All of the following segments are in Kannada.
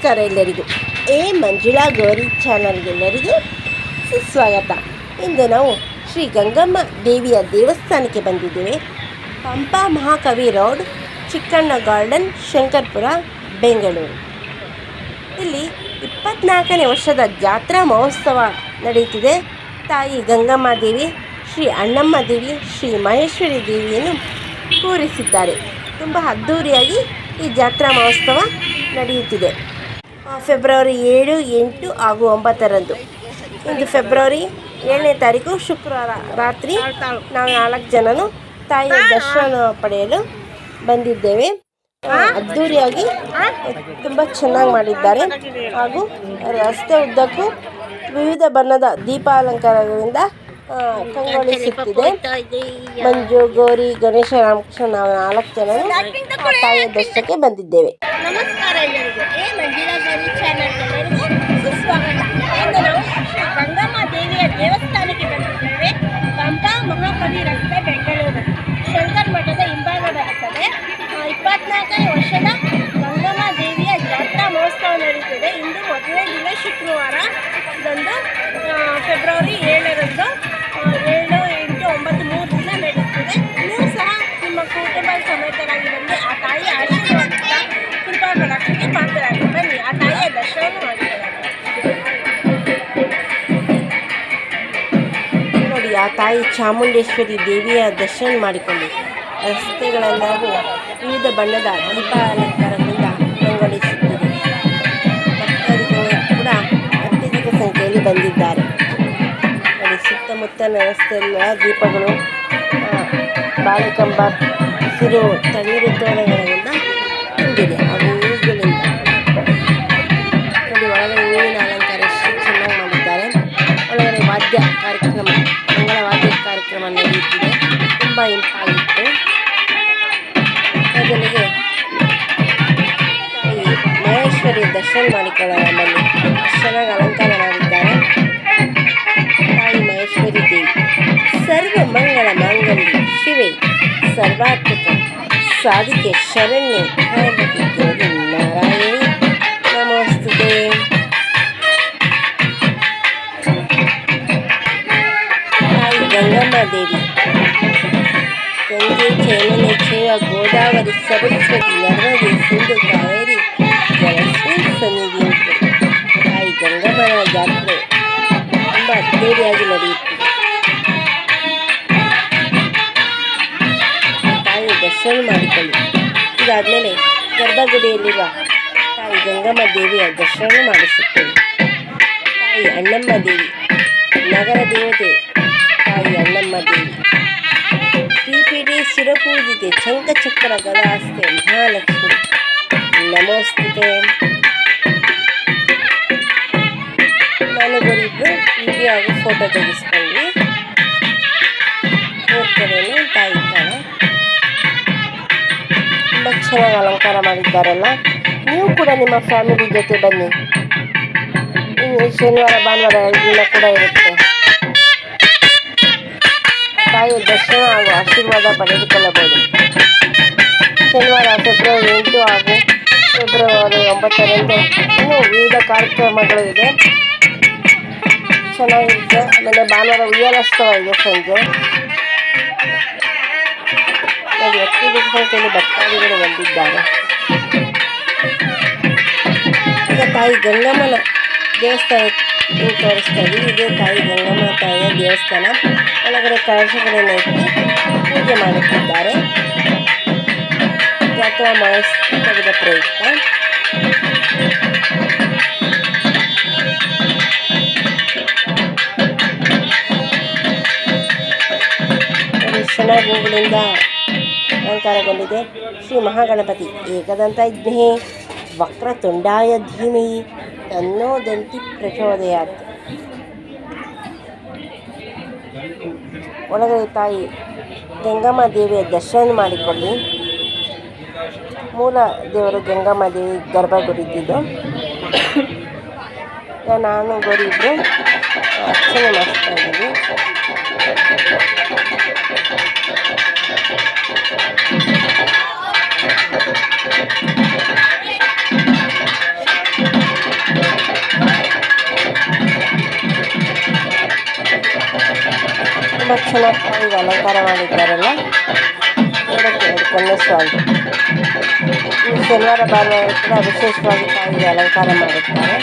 ನಮಸ್ಕಾರ ಎಲ್ಲರಿಗೂ. ಎ ಮಂಜುಳಾ ಗೌರಿ ಚಾನಲ್ಗೆಲ್ಲರಿಗೂ ಸುಸ್ವಾಗತ. ಇಂದು ನಾವು ಶ್ರೀ ಗಂಗಮ್ಮ ದೇವಿಯ ದೇವಸ್ಥಾನಕ್ಕೆ ಬಂದಿದ್ದೇವೆ. Pampa Mahakavi road, Chikkanna garden, Shankarpura, Bengaluru. ಇಲ್ಲಿ ಇಪ್ಪತ್ನಾಲ್ಕನೇ ವರ್ಷದ ಜಾತ್ರಾ ಮಹೋತ್ಸವ ನಡೆಯುತ್ತಿದೆ. ತಾಯಿ ಗಂಗಮ್ಮ ದೇವಿ, ಶ್ರೀ ಅಣ್ಣಮ್ಮ ದೇವಿ, ಶ್ರೀ ಮಹೇಶ್ವರಿ ದೇವಿಯನ್ನು ಕೂರಿಸಿದ್ದಾರೆ. ತುಂಬ ಅದ್ಧೂರಿಯಾಗಿ ಈ ಜಾತ್ರಾ ಮಹೋತ್ಸವ ನಡೆಯುತ್ತಿದೆ. ಫೆಬ್ರವರಿ ಏಳು, ಎಂಟು ಹಾಗೂ ಒಂಬತ್ತರಂದು. ಇಂದು ಫೆಬ್ರವರಿ ಏಳನೇ ತಾರೀಕು, ಶುಕ್ರವಾರ ರಾತ್ರಿ ನಾವು ನಾಲ್ಕು ಜನನು ತಾಯಿಯ ದರ್ಶನ ಪಡೆಯಲು ಬಂದಿದ್ದೇವೆ. ಅದ್ದೂರಿಯಾಗಿ ತುಂಬ ಚೆನ್ನಾಗಿ ಮಾಡಿದ್ದಾರೆ. ಹಾಗೂ ರಸ್ತೆ ಉದ್ದಕ್ಕೂ ವಿವಿಧ ಬಣ್ಣದ ದೀಪಾಲಂಕಾರಗಳಿಂದ ಆ, ಸಿಕ್ಕಿದೆ. ಮಂಜು ಗೌರಿ ಗಣೇಶ ರಾಮಕೃಷ್ಣ ನಾವು ನಾಲ್ಕು ಜನ ತಾಯಿಯ ದರ್ಶನಕ್ಕೆ ಬಂದಿದ್ದೇವೆ. ನಮಸ್ಕಾರ ಗಂಗಮ್ಮ ದೇವಿಯ ದೇವಸ್ಥಾನಕ್ಕೆ ಬಂದಿದ್ದೇವೆ. ಪಂಪಾ ಮಹಾಕವಿ ರಸ್ತೆ ಬೆಂಗಳೂರು. ಶಂಕರ್ ಮಠದ ಹಿಂಭಾಗ ಬರುತ್ತದೆ ಇಪ್ಪತ್ನಾಲ್ಕನೇ ವರ್ಷದ ಗಂಗಮ್ಮ ದೇವಿಯ ಜಾತ್ರಾ ಮಹೋತ್ಸವ ನಡೆಯುತ್ತದೆ ಇಂದು ಮೊದಲನೇ ದಿನ ಶುಕ್ರವಾರ. ಇದೊಂದು ಫೆಬ್ರವರಿ ಏಳರಂದು ತಾಯಿ ಚಾಮುಂಡೇಶ್ವರಿ ದೇವಿಯ ದರ್ಶನ ಮಾಡಿಕೊಂಡು ರಸ್ತೆಗಳೆಲ್ಲವೂ ವಿವಿಧ ಬಣ್ಣದ ದೀಪಾಲಂಕಾರಗಳಿಂದ ಕಂಗೊಳಿಸುತ್ತಿದೆ ಭಕ್ತರಿಗಳು ಕೂಡ ಅತ್ಯಧಿಕ ಸಂಖ್ಯೆಯಲ್ಲಿ ಬಂದಿದ್ದಾರೆ. ಅಲ್ಲಿ ಸುತ್ತಮುತ್ತಲ ರಸ್ತೆಯಲ್ಲ ದೀಪಗಳು ಬಾಳೆ ಬಾಳೆಕಂಬ ಹಸಿರು ತಣ್ಣೀರು ತೋರಣಗಳಿಂದ ತುಂಬಿದೆ. ಹಾಗೂ ತುಂಬ ಮೊದಲಿಗೆ ತಾಯಿ ಮಹೇಶ್ವರಿ ದರ್ಶನ ಮಾಡಿಕೊಳ್ಳೋಣ ನಮ್ಮಲ್ಲಿ ಚೆನ್ನಾಗಿ ಅಲಂಕಾರ ಮಾಡಿದ್ದಾರೆ. ತಾಯಿ ಮಹೇಶ್ವರಿ ದೇವಿ. ಸರ್ವ ಮಂಗಳ ಮಾಂಗಲ್ಯ ಶಿವೆ. ಸರ್ವಾತ್ಮಕ ಸಾಧಿಕೆ ಶರಣ್ಯ. ಗಂಗೆ ಚೈನನೆ ಚೇವ ಗೋದಾವರಿ ಸರಸ್ವತಿ ನರ್ಮದೆ ಸಿಂಧು ಕಾವೇರಿ ಜಲಶ್ರೀ ಸನ್ನಿಧಿ ಉಂಟು ತಾಯಿ ಗಂಗಮ್ಮನ ಜಾತ್ರೆ ತುಂಬ ಅದ್ದೂರಿಯಾಗಿ ನಡೆಯುತ್ತಿದೆ ಆ ತಾಯಿಯ ದರ್ಶನ ಮಾಡಿಕೊಳ್ಳಿ ಇದಾದಮೇಲೆ ಗರ್ಭಗುಡಿಯಲ್ಲಿರುವ ತಾಯಿ ಗಂಗಮ್ಮ ದೇವಿಯ ದರ್ಶನ ಮಾಡಿಸುತ್ತೇವೆ ತಾಯಿ ಅಣ್ಣಮ್ಮ ದೇವಿ ನಗರ ದೇವತೆ ತಾಯಿ ಅಣ್ಣಮ್ಮ ದೇವಿ ಶ್ರೀಪೀಠೆ ಶಿರಪೂಜಿತೆ ಶಂಖಚಕ್ರ ಗದಾಸ್ತೆ ಮಹಾಲಕ್ಷ್ಮಿ ನಮಸ್ತೆ ನಾನು ವಿಡಿಯೋ ಹಾಗೂ ಫೋಟೋ ತೆಗೆಸ್ಕೊಂಡು ಮೂರ್ತಿಯನ್ನು ತಾಯಿ ಇದ್ದಾರೆ ತುಂಬ ಚೆನ್ನಾಗಿ ಅಲಂಕಾರ ಮಾಡಿದ್ದಾರಲ್ಲ ನೀವು ಕೂಡ ನಿಮ್ಮ ಫ್ಯಾಮಿಲಿ ಜೊತೆ ಬನ್ನಿ ಶನಿವಾರ ಭಾನುವಾರ ದಿನ ಕೂಡ ಇರುತ್ತೆ ತಾಯಿಯ ದರ್ಶನ ಹಾಗೂ ಆಶೀರ್ವಾದ ಪಡೆದುಕೊಳ್ಳಬಹುದು. ಶನಿವಾರ, ಫೆಬ್ರವರಿ ಎಂಟು ಹಾಗೂ ಫೆಬ್ರವರಿ ಒಂಬತ್ತರಂದು ಇನ್ನೂ ವಿವಿಧ ಕಾರ್ಯಕ್ರಮಗಳು ಇದೆ ಚೆನ್ನಾಗಿರುತ್ತೆ. ಆಮೇಲೆ ಭಾನುವಾರ ಉಯ್ಯಾಲೋತ್ಸವ ಇದೆ ಸಂಜೆ ಅತ್ಯಧಿಕ ಸಂಖ್ಯೆಯಲ್ಲಿ ಭಕ್ತಾದಿಗಳು ಬಂದಿದ್ದಾರೆ. ತಾಯಿ ಗಂಗಮ್ಮನ ದೇವಸ್ಥಾನ ನೀವು ತೋರಿಸ್ತಾ ಇದ್ದೀವಿ ಇದೇ ತಾಯಿ ಗಂಗಮ್ಮ ತಾಯಿಯ ದೇವಸ್ಥಾನ. ಒಳಗಡೆ ಕಳಶಗಳನ್ನು ಇಟ್ಟು ಪೂಜೆ ಮಾಡುತ್ತಿದ್ದಾರೆ. ಜಾತ್ರಾ ಮಹೋತ್ಸವದ ಪ್ರಯುಕ್ತ. ಚೆನ್ನಾಗಿ ಹೂಗಳಿಂದ ಅಲಂಕಾರಗೊಂಡಿದೆ. ಶ್ರೀ ಮಹಾಗಣಪತಿ ಏಕದಂತ ಇದ್ಮೇ ವಕ್ರತುಂಡಾಯ ಧೀಮಹಿ. ತನ್ನೋ ದಂತಿ ಪ್ರಚೋದಯಾತ್ ಒಳಗಡೆ ತಾಯಿ, ಗಂಗಮ್ಮ ದೇವಿಯ ದರ್ಶನ ಮಾಡಿಕೊಳ್ಳಿ. ಮೂಲ ದೇವರು ಗಂಗಮ್ಮ ದೇವಿ ಗರ್ಭಗುಡಿದ್ದು ನಾನು ಗೌರಿ ಇಬ್ಬರು ಅರ್ಚನೆ ಇದ್ದೀವಿ ತುಂಬ ಚೆನ್ನಾಗಿ ತಾಯಿಗೆ ಅಲಂಕಾರ ಮಾಡಿದ್ದಾರಲ್ಲ ನೋಡೋಕ್ಕೆ ಎರಡು ಕಣ್ಣು ಸಾಲದು ಈ ಶನಿವಾರ ಭಾನುವಾರ ಕೂಡ ವಿಶೇಷವಾಗಿ ತಾಯಿಗೆ ಅಲಂಕಾರ ಮಾಡುತ್ತಾರೆ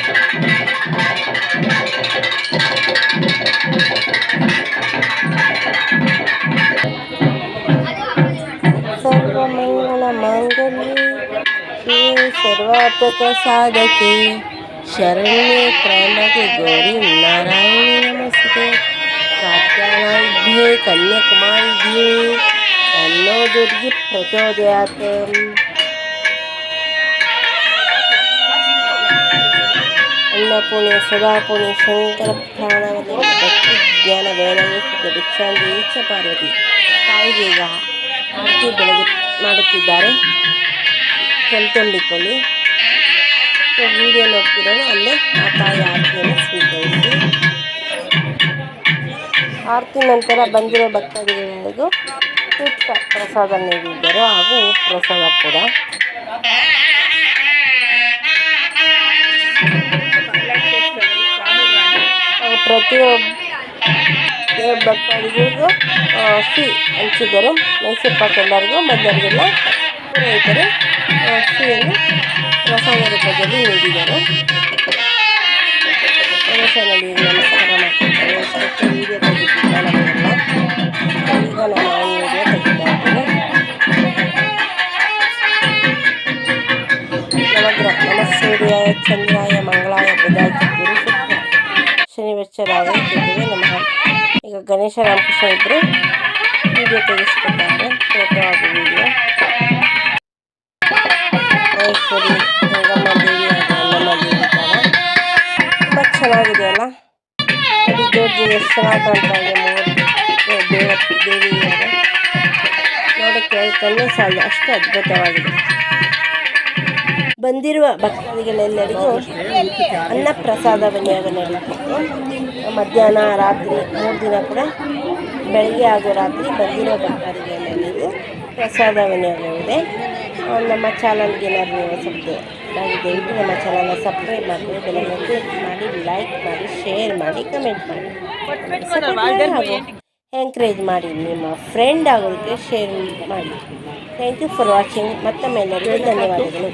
ಸರ್ವಮಂಗಳ ಮಾಂಗಲ್ಯ ಶಿವೆ ಸರ್ವಾತ್ಮಕ ಸಾಧಕೆ ಶರಣ್ಯೆ ತ್ರಯಂಬಕೆ ಗೌರಿ ನಾರಾಯಣಿ ನಮಸ್ತೆ ಕಾತ್ಯಾಯನಾಭ್ಯೆ ಕನ್ಯಾಕುಮಾರಿ ಧೀಮಿ ತನ್ನೋ ದುರ್ಗಿ ಪ್ರಚೋದಯಾತ್ ಅನ್ನಪೂರ್ಣೆ ಸದಾಪೂರ್ಣೆ ಶಂಕರ ಪ್ರಾಣವತಿ ಭಕ್ತಿ ಜ್ಞಾನ ವೈರಾಗ್ಯ ಭಿಕ್ಷಾಂಗಿ ಈಚ ಪಾರ್ವತಿ ತಾಯಿಗೆ ಈಗ ಆರತಿ ಬೆಳಗ್ಗೆ ಮಾಡುತ್ತಿದ್ದಾರೆ ಕಣ್ತುಂಬಿಕೊಳ್ಳಿ ವಿಡಿಯೋ ನೋಡ್ತಿರೋರು ಅಲ್ಲೇ ಆ ತಾಯಿ ಆರತಿಯನ್ನು ಸ್ವೀಕರಿಸಿ ಆರತಿ ನಂತರ ಬಂದಿರೋ ಭಕ್ತಾದಿಗಳಿಗೂ ಸೂಕ್ತ ಪ್ರಸಾದ ನೀಡಿದ್ದರು ಹಾಗೂ ಪ್ರಸಾದ ಕೂಡ. ಪ್ರತಿಯೊಬ್ಬ ಭಕ್ತಾದಿಗಳಿಗೂ ಸಿಹಿ ಹಂಚಿದರು ಮೈಸೂರು ಪಾಕ್ ಎಲ್ಲರಿಗೂ ಬಂದವರಿಗೆಲ್ಲ ಪುರೋಹಿತರು ಸಿಹಿಯನ್ನು ಪ್ರಸಾದ ರೂಪದಲ್ಲಿ ನೀಡಿದರು. ಪ್ರಸಾದ ನಮಸ್ಕಾರ ಚಂದ್ರಾಯ ಮಂಗಳಾಯ ಬುಧಾಯ ಗುರು ಶುಕ್ರ ಶನಿ ವೆಚ್ಚರಾಯ ಜೊತೆಗೆ ನಮಃ. ಈಗ ಗಣೇಶ, ರಾಮಕೃಷ್ಣ ಇಬ್ಬರು ವಿಡಿಯೋ ತೆಗೆಸ್ಕೊತಾರೆ. ಫೋಟೋ ಹಾಗೂ ವಿಡಿಯೋ ಮೈಸೂರಿ ಗಂಗಮ್ಮ ದೇವಿ ಅಣ್ಣಮ್ಮ ದೇವಿ ತುಂಬ ಚೆನ್ನಾಗಿದೆ ಅಲ್ಲ? ನೋಡಿ ಜೋಡಿ ಎಷ್ಟು ಚೆನ್ನಾಗಿ ಮೂರು ದೇವ, ದೇವಿ ಇದ್ದಾರೆ ನೋಡೋಕ್ಕೆ ಕಣ್ಣೇ ಸಾಲ ಅಷ್ಟು ಅದ್ಭುತವಾಗಿದೆ. ಬಂದಿರುವ ಭಕ್ತಾದಿಗಳೆಲ್ಲರಿಗೂ ಅನ್ನ ಪ್ರಸಾದ ವಿನಿಯೋಗ ನಡೀತಿತ್ತು ಮಧ್ಯಾಹ್ನ ರಾತ್ರಿ ಮೂರು ದಿನ ಕೂಡ ಬೆಳಗ್ಗೆ ಹಾಗೂ ರಾತ್ರಿ ಬಂದಿರೋ ಭಕ್ತಾದಿಗಳೆಲ್ಲರಿಗೂ ಪ್ರಸಾದ ವಿನಿಯೋಗವಿದೆ ಇದೆ ನಮ್ಮ ಚಾನಲ್ಗೆ ಏನಾದರೂ ನಾವು ದಯವಿಟ್ಟು ನಮ್ಮ ಚಾನಲ್ನ ಸಬ್ಸ್ಕ್ರೈಬ್ ಮಾಡಿ ಬೆಲೆ ಕ್ಲಿಕ್ ಮಾಡಿ ಲೈಕ್ ಮಾಡಿ ಶೇರ್ ಮಾಡಿ ಕಮೆಂಟ್ ಮಾಡಿ. ಎನ್ಕರೇಜ್ ಮಾಡಿ ಹಾಗೂ ಎಂಕರೇಜ್ ಮಾಡಿ ನಿಮ್ಮ ಫ್ರೆಂಡ್ ಆಗೋದಕ್ಕೆ ಶೇರ್ ಮಾಡಿ. ಥ್ಯಾಂಕ್ ಯು ಫಾರ್ ವಾಚಿಂಗ್ ಮತ್ತೊಮ್ಮೆ ಎಲ್ಲರಿಗೂ ಧನ್ಯವಾದಗಳು